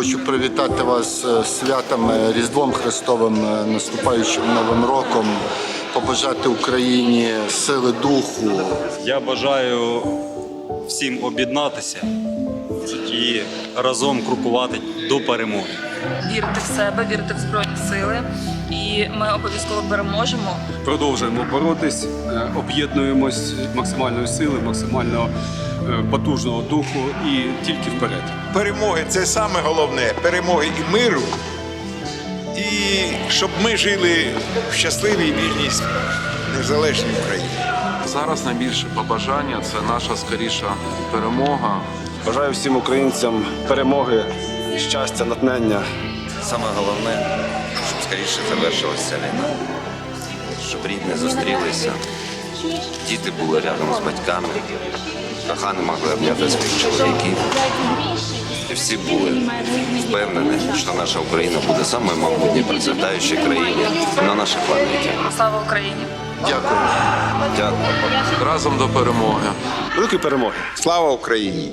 Хочу привітати вас е, з святом е, Різдвом Христовим, е, наступаючим Новим роком, побажати Україні сили духу, Я бажаю всім об'єднатися і разом крокувати до перемоги. вірити в себе, вірити в збройні сили, і ми обов'язково переможемо. продовжуємо боротись, об'єднуємось максимальної сили, максимально потужного духу і тільки вперед. перемоги це саме головне перемоги і миру, і щоб ми жили в щасливій вільній незалежній Україні. Зараз найбільше побажання це наша скоріша перемога. Бажаю всім українцям перемоги, щастя, натхнення. Саме головне, щоб скоріше завершилася війна, щоб рідні зустрілися, діти були рядом з батьками, кохані могли обняти своїх чоловіків. І всі були впевнені, що наша Україна буде самою майбутньою процвітаючою країною на нашій планеті. Слава Україні! Дякую. Дякую. Разом до перемоги. Великої перемоги! Слава Україні!